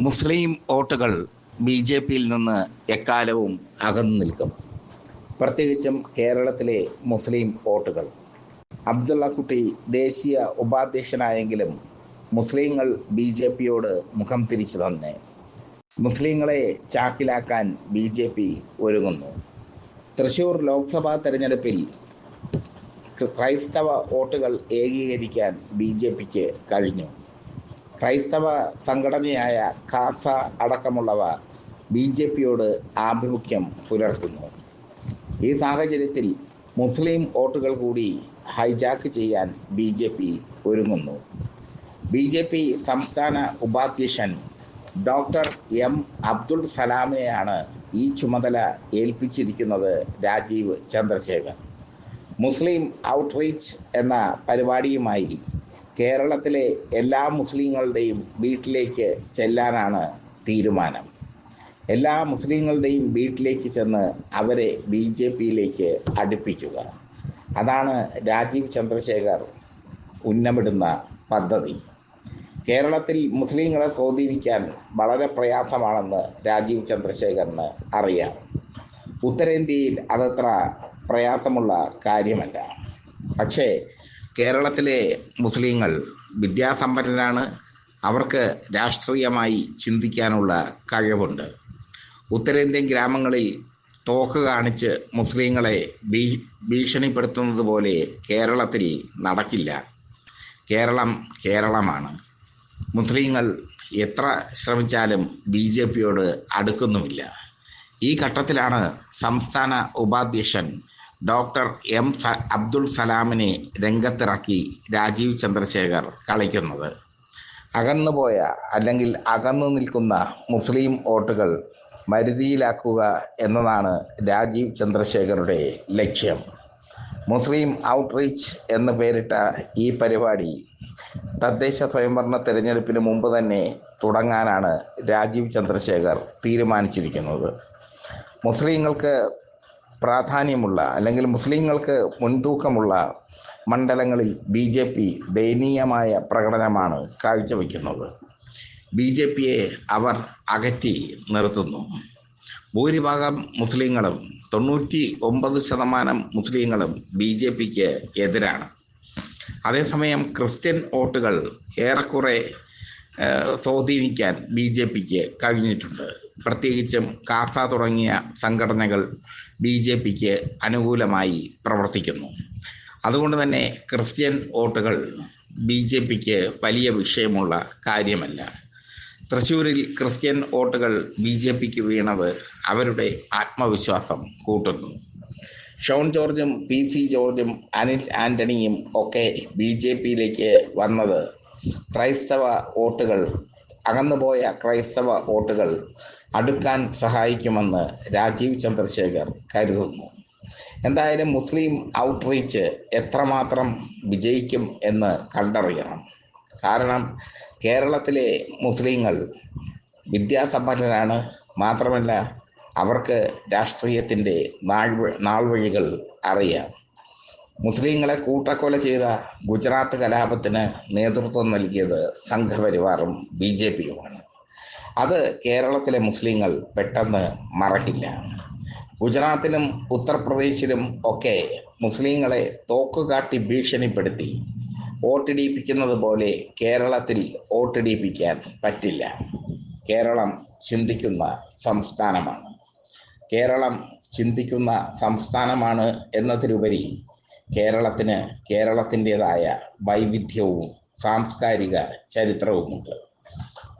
മുസ്ലിം വോട്ടുകൾ B J പിയിൽ നിന്ന് എക്കാലവും അകന്നു നിൽക്കും. പ്രത്യേകിച്ചും കേരളത്തിലെ മുസ്ലിം വോട്ടുകൾ. അബ്ദുള്ള കുട്ടി ദേശീയ ഉപാധ്യക്ഷനായെങ്കിലും മുസ്ലിങ്ങൾ ബി ജെ പിയോട് മുഖം തിരിച്ചു തന്നെ. മുസ്ലിങ്ങളെ ചാക്കിലാക്കാൻ ബി ജെ പി ഒരുങ്ങുന്നു. തൃശൂർ ലോക്സഭാ തെരഞ്ഞെടുപ്പിൽ ക്രൈസ്തവ വോട്ടുകൾ ഏകീകരിക്കാൻ ബി ജെ പിക്ക് കഴിഞ്ഞു. ക്രൈസ്തവ സംഘടനയായ കാസ അടക്കമുള്ളവ ബി ജെ പിയോട് ആഭിമുഖ്യം പുലർത്തുന്നു. ഈ സാഹചര്യത്തിൽ മുസ്ലിം വോട്ടുകൾ കൂടി ഹൈജാക്ക് ചെയ്യാൻ ബി ജെ പി ഒരുങ്ങുന്നു. ബി ജെ പി സംസ്ഥാന ഉപാധ്യക്ഷൻ ഡോക്ടർ എം അബ്ദുൾ സലാമിനെയാണ് ഈ ചുമതല ഏൽപ്പിച്ചിരിക്കുന്നത് രാജീവ് ചന്ദ്രശേഖർ. മുസ്ലിം ഔട്ട്റീച്ച് എന്ന പരിപാടിയുമായി കേരളത്തിലെ എല്ലാ മുസ്ലിങ്ങളുടെയും വീട്ടിലേക്ക് ചെല്ലാനാണ് തീരുമാനം. എല്ലാ മുസ്ലിങ്ങളുടെയും വീട്ടിലേക്ക് ചെന്ന് അവരെ ബി ജെ പിയിലേക്ക് അടുപ്പിക്കുക. അതാണ് രാജീവ് ചന്ദ്രശേഖർ ഉന്നമിടുന്ന പദ്ധതി. കേരളത്തിൽ മുസ്ലിങ്ങളെ സ്വാധീനിക്കാൻ വളരെ പ്രയാസമാണെന്ന് രാജീവ് ചന്ദ്രശേഖറിന് അറിയാം. ഉത്തരേന്ത്യയിൽ അതത്ര പ്രയാസമുള്ള കാര്യമല്ല. പക്ഷേ കേരളത്തിലെ മുസ്ലിങ്ങൾ വിദ്യാസമ്പന്നരാണ്. അവർക്ക് രാഷ്ട്രീയമായി ചിന്തിക്കാനുള്ള കഴിവുണ്ട്. ഉത്തരേന്ത്യൻ ഗ്രാമങ്ങളിൽ തോക്ക് കാണിച്ച് മുസ്ലിങ്ങളെ ഭീ ഭീഷണിപ്പെടുത്തുന്നത് പോലെ കേരളത്തിൽ നടക്കില്ല. കേരളം കേരളമാണ്. മുസ്ലിങ്ങൾ എത്ര ശ്രമിച്ചാലും ബി ജെ പിയോട് അടുക്കുന്നുമില്ല. ഈ ഘട്ടത്തിലാണ് സംസ്ഥാന ഉപാധ്യക്ഷൻ ഡോക്ടർ എം അബ്ദുൾ സലാമിനെ രംഗത്തിറക്കി രാജീവ് ചന്ദ്രശേഖർ കളിക്കുന്നത്. അകന്നുപോയ അല്ലെങ്കിൽ അകന്നു നിൽക്കുന്ന മുസ്ലിം വോട്ടുകൾ മരുതിയിലാക്കുക എന്നതാണ് രാജീവ് ചന്ദ്രശേഖറുടെ ലക്ഷ്യം. മുസ്ലിം ഔട്ട്റീച്ച് എന്ന് പേരിട്ട ഈ പരിപാടി തദ്ദേശ സ്വയംഭരണ തെരഞ്ഞെടുപ്പിന് മുമ്പ് തന്നെ തുടങ്ങാനാണ് രാജീവ് ചന്ദ്രശേഖർ തീരുമാനിച്ചിരിക്കുന്നത്. മുസ്ലിങ്ങൾക്ക് പ്രാധാന്യമുള്ള അല്ലെങ്കിൽ മുസ്ലിങ്ങൾക്ക് മുൻതൂക്കമുള്ള മണ്ഡലങ്ങളിൽ ബി ജെ പി ദയനീയമായ പ്രകടനമാണ് കാഴ്ചവെക്കുന്നത്. ബി ജെ പിയെ അവർ അകറ്റി നിർത്തുന്നു. ഭൂരിഭാഗം മുസ്ലിങ്ങളും തൊണ്ണൂറ്റി ഒമ്പത് ശതമാനം മുസ്ലിങ്ങളും ബി ജെ പിക്ക് എതിരാണ്. അതേസമയം ക്രിസ്ത്യൻ വോട്ടുകൾ ഏറെക്കുറെ സ്വാധീനിക്കാൻ ബി ജെ പിക്ക് കഴിഞ്ഞിട്ടുണ്ട്. പ്രത്യേകിച്ചും കാസ തുടങ്ങിയ സംഘടനകൾ ബി ജെ പിക്ക് അനുകൂലമായി പ്രവർത്തിക്കുന്നു. അതുകൊണ്ട് തന്നെ ക്രിസ്ത്യൻ വോട്ടുകൾ ബി ജെ പിക്ക് വലിയ വിഷയമുള്ള കാര്യമല്ല. തൃശ്ശൂരിൽ ക്രിസ്ത്യൻ വോട്ടുകൾ ബി ജെ പിക്ക് വീണത് അവരുടെ ആത്മവിശ്വാസം കൂട്ടുന്നു. ഷോൺ ജോർജും പി സി ജോർജും അനിൽ ആന്റണിയും ഒക്കെ ബി ജെ പിയിലേക്ക് വന്നത് ക്രൈസ്തവ വോട്ടുകൾ അകന്നുപോയ ക്രൈസ്തവ വോട്ടുകൾ അടുക്കാൻ സഹായിക്കുമെന്ന് രാജീവ് ചന്ദ്രശേഖർ കരുതുന്നു. എന്തായാലും മുസ്ലിം ഔട്ട്റീച്ച് എത്രമാത്രം വിജയിക്കും എന്ന് കണ്ടറിയണം. കാരണം കേരളത്തിലെ മുസ്ലിങ്ങൾ വിദ്യാസമ്പന്നരാണ്. മാത്രമല്ല അവർക്ക് രാഷ്ട്രീയത്തിന്റെ നാൾ നാൾവഴികൾ അറിയാം. മുസ്ലിങ്ങളെ കൂട്ടക്കൊല ചെയ്ത ഗുജറാത്ത് കലാപത്തിന് നേതൃത്വം നൽകിയത് സംഘപരിവാറും ബി ജെ പിയുമാണ്. അത് കേരളത്തിലെ മുസ്ലിങ്ങൾ പെട്ടെന്ന് മറക്കില്ല. ഗുജറാത്തിലും ഉത്തർപ്രദേശിലും ഒക്കെ മുസ്ലിങ്ങളെ തോക്കുകാട്ടി ഭീഷണിപ്പെടുത്തി വോട്ടിടിപ്പിക്കുന്നത് പോലെ കേരളത്തിൽ വോട്ടിടിപ്പിക്കാൻ പറ്റില്ല. കേരളം ചിന്തിക്കുന്ന സംസ്ഥാനമാണ്. കേരളം ചിന്തിക്കുന്ന സംസ്ഥാനമാണ് എന്നതിലുപരി കേരളത്തിന് കേരളത്തിന്റെതായ വൈവിധ്യവും സാംസ്കാരിക ചരിത്രവുമുണ്ട്.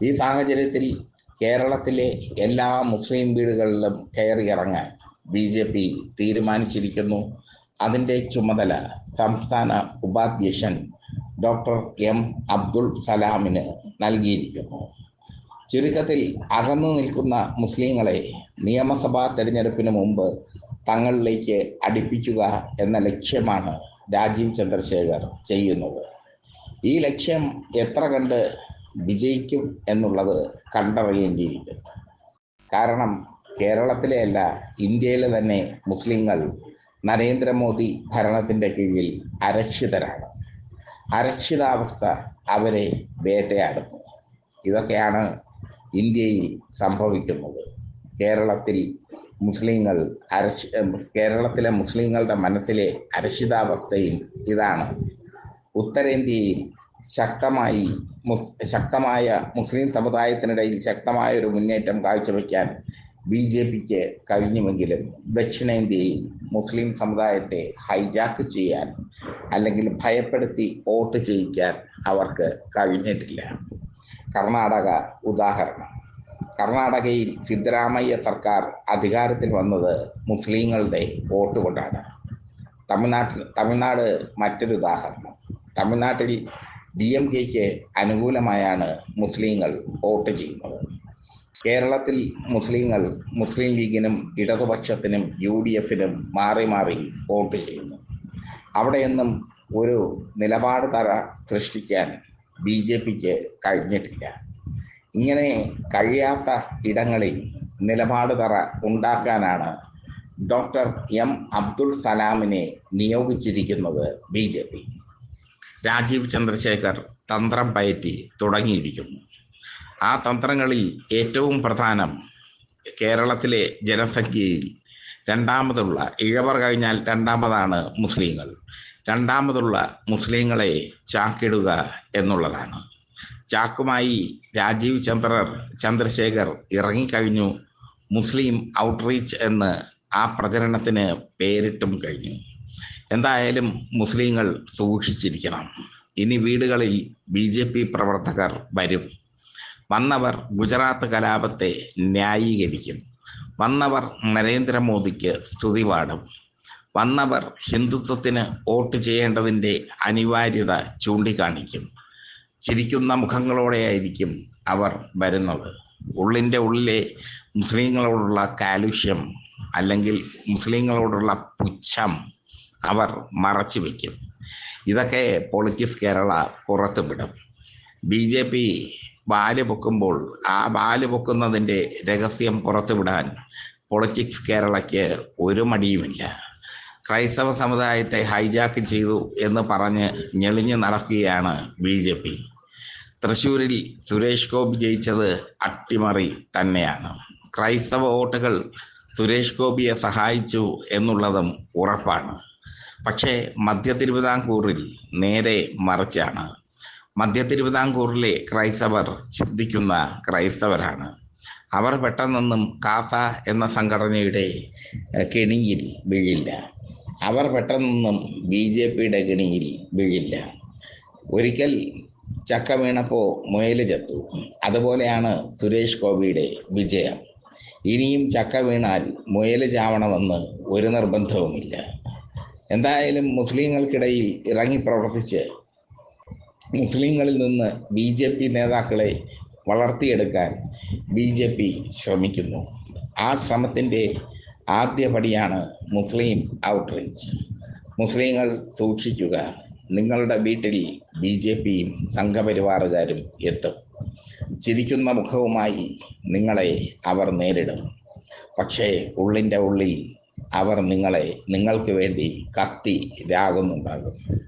ഈ സാഹചര്യത്തിൽ കേരളത്തിലെ എല്ലാ മുസ്ലിം വീടുകളിലും കയറിയിറങ്ങാൻ ബി ജെ പി തീരുമാനിച്ചിരിക്കുന്നു. അതിന്റെ ചുമതല സംസ്ഥാന ഉപാധ്യക്ഷൻ ഡോക്ടർ എം അബ്ദുൾ സലാമിന് നൽകിയിരിക്കുന്നു. ചുരുക്കത്തിൽ അകന്നു നിൽക്കുന്ന മുസ്ലിങ്ങളെ നിയമസഭാ തെരഞ്ഞെടുപ്പിന് മുമ്പ് തങ്ങളിലേക്ക് അടുപ്പിക്കുക എന്ന ലക്ഷ്യമാണ് രാജീവ് ചന്ദ്രശേഖർ ചെയ്യുന്നത്. ഈ ലക്ഷ്യം എത്ര കണ്ട് വിജയിക്കും എന്നുള്ളത് കണ്ടറിയേണ്ടിയിരിക്കും. കാരണം കേരളത്തിലെ അല്ല ഇന്ത്യയിലെ തന്നെ മുസ്ലിങ്ങൾ നരേന്ദ്രമോദി ഭരണത്തിന്റെ കീഴിൽ അരക്ഷിതരാണ്. അരക്ഷിതാവസ്ഥ അവരെ വേട്ടയാടുന്നു. ഇതൊക്കെയാണ് ഇന്ത്യയിൽ സംഭവിക്കുന്നത്. കേരളത്തിൽ മുസ്ലിങ്ങൾ അരശി കേരളത്തിലെ മുസ്ലിങ്ങളുടെ മനസ്സിലെ അരക്ഷിതാവസ്ഥയും ഇതാണ്. ഉത്തരേന്ത്യയിൽ ശക്തമായി ശക്തമായ മുസ്ലിം സമുദായത്തിനിടയിൽ ശക്തമായ ഒരു മുന്നേറ്റം കാഴ്ചവെക്കാൻ ബി ജെ പിക്ക് കഴിഞ്ഞുവെങ്കിലും ദക്ഷിണേന്ത്യയിൽ മുസ്ലിം സമുദായത്തെ ഹൈജാക്ക് ചെയ്യാൻ അല്ലെങ്കിൽ ഭയപ്പെടുത്തി വോട്ട് ചെയ്യിക്കാൻ അവർക്ക് കഴിഞ്ഞിട്ടില്ല. കർണാടക ഉദാഹരണം. കർണാടകയിൽ സിദ്ധരാമയ്യ സർക്കാർ അധികാരത്തിൽ വന്നത് മുസ്ലിങ്ങളുടെ വോട്ട് കൊണ്ടാണ്. തമിഴ്നാട്ടിൽ തമിഴ്നാട് മറ്റൊരു ഉദാഹരണം. തമിഴ്നാട്ടിൽ ഡി എം കെക്ക് അനുകൂലമായാണ് മുസ്ലിങ്ങൾ വോട്ട് ചെയ്യുന്നത്. കേരളത്തിൽ മുസ്ലിങ്ങൾ മുസ്ലിം ലീഗിനും ഇടതുപക്ഷത്തിനും യു ഡി എഫിനും മാറി മാറി വോട്ട് ചെയ്യുന്നു. അവിടെയൊന്നും ഒരു നിലപാട് തറ സൃഷ്ടിക്കാൻ ബി ജെ പിക്ക് കഴിഞ്ഞിട്ടില്ല. ഇങ്ങനെ കഴിയാത്ത ഇടങ്ങളിൽ നിലപാട് തറ ഉണ്ടാക്കാനാണ് ഡോക്ടർ എം അബ്ദുൾ സലാമിനെ നിയോഗിച്ചിരിക്കുന്നത് B J P. Rajeev Chandrasekhar തന്ത്രം പയറ്റി തുടങ്ങിയിരിക്കുന്നു. ആ തന്ത്രങ്ങളിൽ ഏറ്റവും പ്രധാനം കേരളത്തിലെ ജനസംഖ്യയിൽ രണ്ടാമതുള്ള ഇഴവർ കഴിഞ്ഞാൽ രണ്ടാമതാണ് മുസ്ലിങ്ങൾ. രണ്ടാമതുള്ള മുസ്ലിങ്ങളെ ചാക്കിടുക എന്നുള്ളതാണ്. ചാക്കുമായി രാജീവ് ചന്ദ്രർ ചന്ദ്രശേഖർ ഇറങ്ങിക്കഴിഞ്ഞു. മുസ്ലിം ഔട്ട്റീച്ച് എന്ന് ആ പ്രചരണത്തിന് പേരിട്ടും കഴിഞ്ഞു. എന്തായാലും മുസ്ലിങ്ങൾ സൂക്ഷിച്ചിരിക്കണം. ഇനി വീടുകളിൽ ബി ജെ പി പ്രവർത്തകർ വരും. വന്നവർ ഗുജറാത്ത് കലാപത്തെ ന്യായീകരിക്കും. വന്നവർ നരേന്ദ്രമോദിക്ക് സ്തുതി പാടും. വന്നവർ ഹിന്ദുത്വത്തിന് വോട്ട് ചെയ്യേണ്ടതിന്റെ അനിവാര്യത ചൂണ്ടിക്കാണിക്കും. ചിരിക്കുന്ന മുഖങ്ങളോടെയായിരിക്കും അവർ വരുന്നത്. ഉള്ളിന്റെ ഉള്ളിലെ മുസ്ലിങ്ങളോടുള്ള കാലുഷ്യം അല്ലെങ്കിൽ മുസ്ലിങ്ങളോടുള്ള പുച്ഛം അവർ മറച്ചു വയ്ക്കും. ഇതൊക്കെ പൊളിറ്റിക്സ് കേരള പുറത്തുവിടും. ബി ജെ പി ബാൽ പൊക്കുമ്പോൾ ആ ബാൽ പൊക്കുന്നതിന്റെ രഹസ്യം പുറത്തുവിടാൻ പൊളിറ്റിക്സ് കേരളയ്ക്ക് ഒരു മടിയുമില്ല. ക്രൈസ്തവ സമുദായത്തെ ഹൈജാക്ക് ചെയ്തു എന്ന് പറഞ്ഞ് ഞെളിഞ്ഞു നടക്കുകയാണ് ബി ജെ പി. തൃശ്ശൂരിൽ സുരേഷ് ഗോപി ജയിച്ചത് അട്ടിമറി തന്നെയാണ്. ക്രൈസ്തവ വോട്ടുകൾ സുരേഷ് ഗോപിയെ സഹായിച്ചു എന്നുള്ളതും ഉറപ്പാണ്. പക്ഷേ മധ്യ തിരുവിതാംകൂറിൽ നേരെ മറിച്ചാണ്. മധ്യ തിരുവിതാംകൂറിലെ ക്രൈസ്തവർ ചിന്തിക്കുന്ന ക്രൈസ്തവരാണ്. അവർ പെട്ടെന്നൊന്നും കാസ എന്ന സംഘടനയുടെ കെണിയിൽ വീഴില്ല. അവർ പെട്ടെന്നൊന്നും ബി ജെ പിയുടെ കെണിയിൽ വീഴില്ല. ഒരിക്കൽ ചക്ക വീണപ്പോൾ മുയൽ ചത്തു. അതുപോലെയാണ് സുരേഷ് ഗോപിയുടെ വിജയം. ഇനിയും ചക്ക വീണാൽ മുയൽ ചാവണമെന്ന് ഒരു നിർബന്ധവുമില്ല. എന്തായാലും മുസ്ലിങ്ങൾക്കിടയിൽ ഇറങ്ങി പ്രവർത്തിച്ച് മുസ്ലിങ്ങളിൽ നിന്ന് ബി ജെ പി നേതാക്കളെ വളർത്തിയെടുക്കാൻ ബി ജെ പി ശ്രമിക്കുന്നു. ആ ശ്രമത്തിന്റെ ആദ്യപടിയാണ് മുസ്ലിം ഔട്ട്റീച്ച്. മുസ്ലിങ്ങൾ സൂക്ഷിക്കുക. നിങ്ങളുടെ വീട്ടിൽ ബി ജെ പിയും സംഘപരിവാറുകാരും എത്തും. ചിരിക്കുന്ന മുഖവുമായി നിങ്ങളെ അവർ നേരിടും. പക്ഷേ ഉള്ളിന്റെ ഉള്ളിൽ അവർ നിങ്ങളെ നിങ്ങൾക്ക് വേണ്ടി കത്തി രാകുന്നുണ്ടാകും.